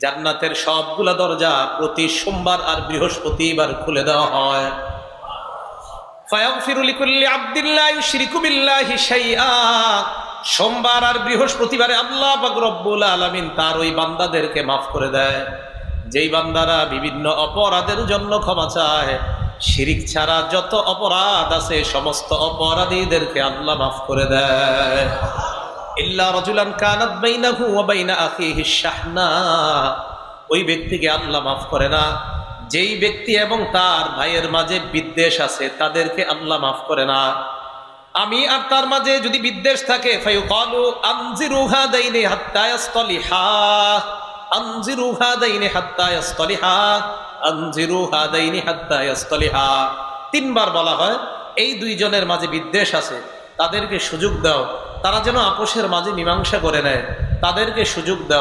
জান্নাতের সবগুলা দরজা প্রতি সোমবার আর বৃহস্পতিবার খুলে দেওয়া হয়। সোমবার আর বৃহস্পতিবারে আল্লাহ আলামিন তার ওই বান্দাদেরকে মাফ করে দেয়। যেই বান্দারা বিভিন্ন অপরাধের জন্য ক্ষমা চায়, শিরিক ছাড়া যত অপরাধ আছে, সমস্ত অপরাধীদেরকে আল্লাহ মাফ করে দেয়। ইল্লা রজুলান কানাত বাইনাহু ওয়া ওই ব্যক্তিকে আল্লাহ মাফ করে না। যেই ব্যক্তি এবং তার ভাইয়ের মাঝে বিদ্বেষ আছে, তাদেরকে আল্লাহ মাফ করে না। আমি আর তার মাঝে যদি বিদ্বেষ থাকে তিনবার বলা হয়, এই দুইজনের মাঝে বিদ্বেষ আছে, তাদেরকে সুযোগ দাও। তারা যেন আপোষের মাঝে মীমাংসা করে নেয় তাদেরকে সুযোগ দাও